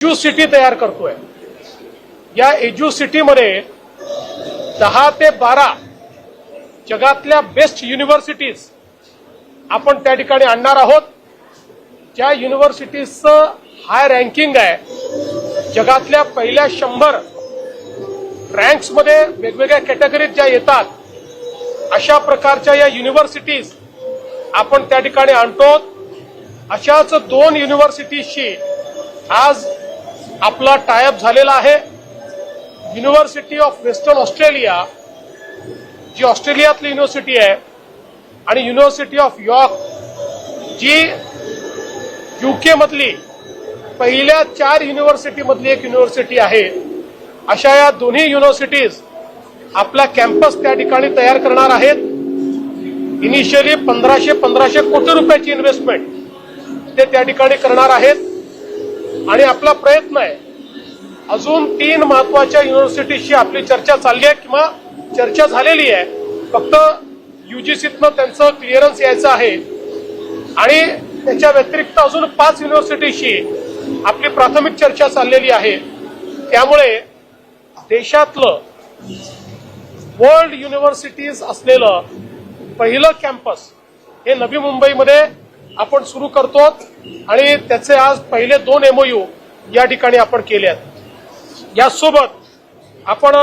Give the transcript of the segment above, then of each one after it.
Edu city तयार करतोय. या एज्यू सिटीमध्ये दहा ते बारा जगातल्या बेस्ट युनिव्हर्सिटीज आपण त्या ठिकाणी आणणार आहोत. ज्या युनिव्हर्सिटीजचं हाय रँकिंग आहे जगातल्या पहिल्या शंभर रँक्समध्ये वेगवेगळ्या कॅटेगरीत ज्या येतात अशा प्रकारच्या या युनिव्हर्सिटीज आपण त्या ठिकाणी आणतो. अशाच दोन युनिव्हर्सिटीजशी आज आपला टायअप झालेला आहे. युनिव्हर्सिटी ऑफ वेस्टर्न ऑस्ट्रेलिया जी ऑस्ट्रेलियातली युनिव्हर्सिटी आहे आणि युनिव्हर्सिटी ऑफ यॉर्क जी युके मधली पहिल्या चार युनिव्हर्सिटीमधली एक युनिव्हर्सिटी आहे. अशा या दोन्ही युनिव्हर्सिटीज आपला कॅम्पस त्या ठिकाणी तयार करणार आहेत. इनिशियली पंधराशे पंधराशे कोटी रुपयाची इन्व्हेस्टमेंट ते त्या ठिकाणी करणार आहेत. आणि आपला प्रयत्न आहे. अजून तीन महत्त्वाच्या युनिव्हर्सिटीशी आपली चर्चा चालली आहे किंवा चर्चा झालेली आहे. फक्त युजीसीतनं त्यांचं क्लिअरन्स यायचं आहे. आणि त्याच्या व्यतिरिक्त अजून पाच युनिव्हर्सिटीशी आपली प्राथमिक चर्चा चाललेली आहे. त्यामुळे देशातलं वर्ल्ड युनिव्हर्सिटीज असलेलं पहिलं कॅम्पस हे नवी मुंबईमध्ये आपण सुरू करतो आणि त्याचे आज पहिले दोन एमओयू या ठिकाणी आपण केले आहेत. यासोबत आपण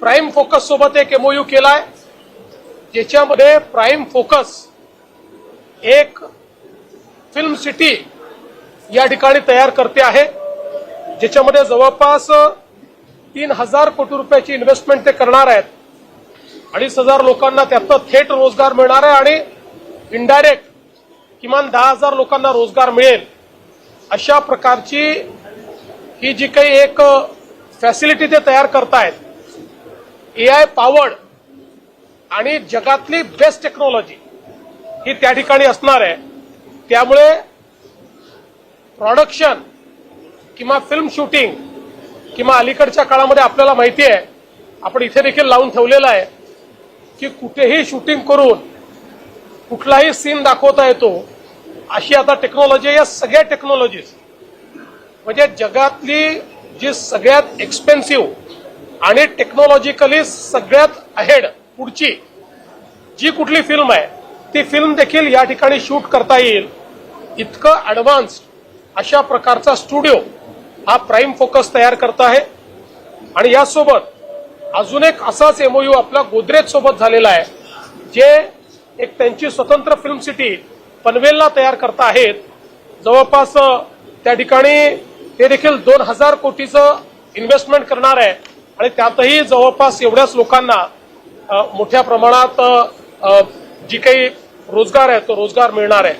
प्राईम फोकस सोबत एक एमओयू केलाय ज्याच्यामध्ये प्राईम फोकस एक फिल्म सिटी या ठिकाणी तयार करते आहे ज्याच्यामध्ये जवळपास तीन हजार कोटी रुपयाची इन्व्हेस्टमेंट ते करणार आहेत. अडीच हजार लोकांना त्यातनं थेट रोजगार मिळणार आहे आणि इनडायरेक्ट किमान दहा हजार लोकांना रोजगार मिळेल. अशा प्रकारची ही जी काही एक फॅसिलिटी ते तयार करतायत ए आय पावर्ड आणि जगातली बेस्ट टेक्नॉलॉजी ही त्या ठिकाणी असणार आहे. त्यामुळे प्रॉडक्शन किंवा फिल्म शूटिंग किंवा अलीकडच्या काळामध्ये आपल्याला माहिती आहे आपण इथे देखील लावून ठेवलेलं आहे की कुठेही शूटिंग करून कुठलाही सीन दाखवता येतो अशी आता टेक्नॉलॉजी या सगळ्या टेक्नॉलॉजीज म्हणजे जगातली जी सगळ्यात एक्सपेन्सिव्ह आणि टेक्नॉलॉजिकली सगळ्यात अहेड पुढची जी कुठली फिल्म आहे ती फिल्म देखील या ठिकाणी शूट करता येईल. इतकं ऍडव्हान्स्ड अशा प्रकारचा स्टुडिओ हा प्राईम फोकस तयार करत आहे. आणि यासोबत अजून एक असाच एमओयू आपला गोदरेज सोबत झालेला आहे जे एक त्यांची स्वतंत्र फिल्म सिटी पनवेलला तयार करता आहेत. जवळपास त्या ठिकाणी ते देखील दोन हजार कोटीचं इन्व्हेस्टमेंट करणार आहे. आणि त्यातही जवळपास एवढ्याच लोकांना मोठ्या प्रमाणात जी काही रोजगार आहे तो रोजगार मिळणार आहे.